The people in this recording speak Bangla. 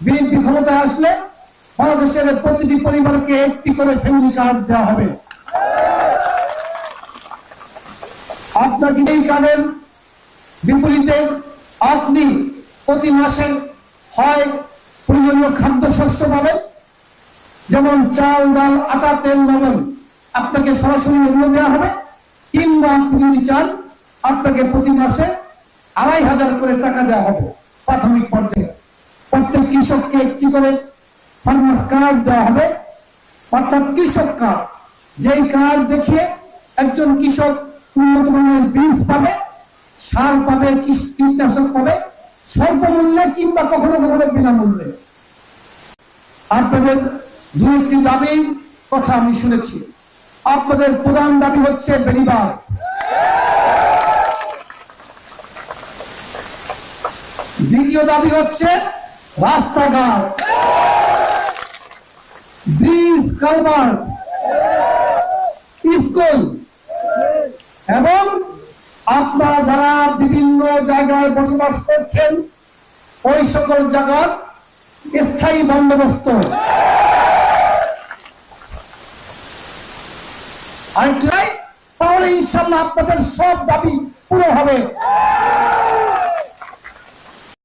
বিএনপি ক্ষমতায় আসলে বাংলাদেশের প্রতিটি পরিবারকে একটি করে ফ্যামিলি কার্ড দেওয়া হবে। আপনাকে এই কার্ডের বিপরীতে আপনি প্রতি মাসে হয় প্রয়োজনীয় খাদ্যশস্য পাবেন? যেমন চাল, ডাল, আটা, তেল, লবণ। আপনাকে সরাসরি এগুলো দেওয়া হবে। কিংবা আপনি যদি চান, আপনাকে প্রতি মাসে আড়াই হাজার করে টাকা দেওয়া হবে। কৃষককে একটি করে ফার্মার্স কার্ড দেওয়া হবে। অর্থাৎ কৃষক কার্ড যেই কার্ড দেখিয়ে একজন কৃষক উন্নত মানের বীজ পাবে, সার পাবে কীটনাশক পাবে স্বল্প মূল্যে কিংবা কখনো কখনো বিনামূল্যে। আপনাদের দু একটি দাবির কথা আমি শুনেছি। আপনাদের প্রধান দাবি হচ্ছে বেড়িবার দ্বিতীয় দাবি হচ্ছে রাস্তাঘাট। Bridge, culvert, school. এবং আপনারা যারা বিভিন্ন জায়গায় বসবাস করছেন, ওই সকল জায়গার স্থায়ী বন্দোবস্ত। আরেকটাই তাহলে ইনশাল্লাহ আপনাদের সব দাবি পুরো হবে।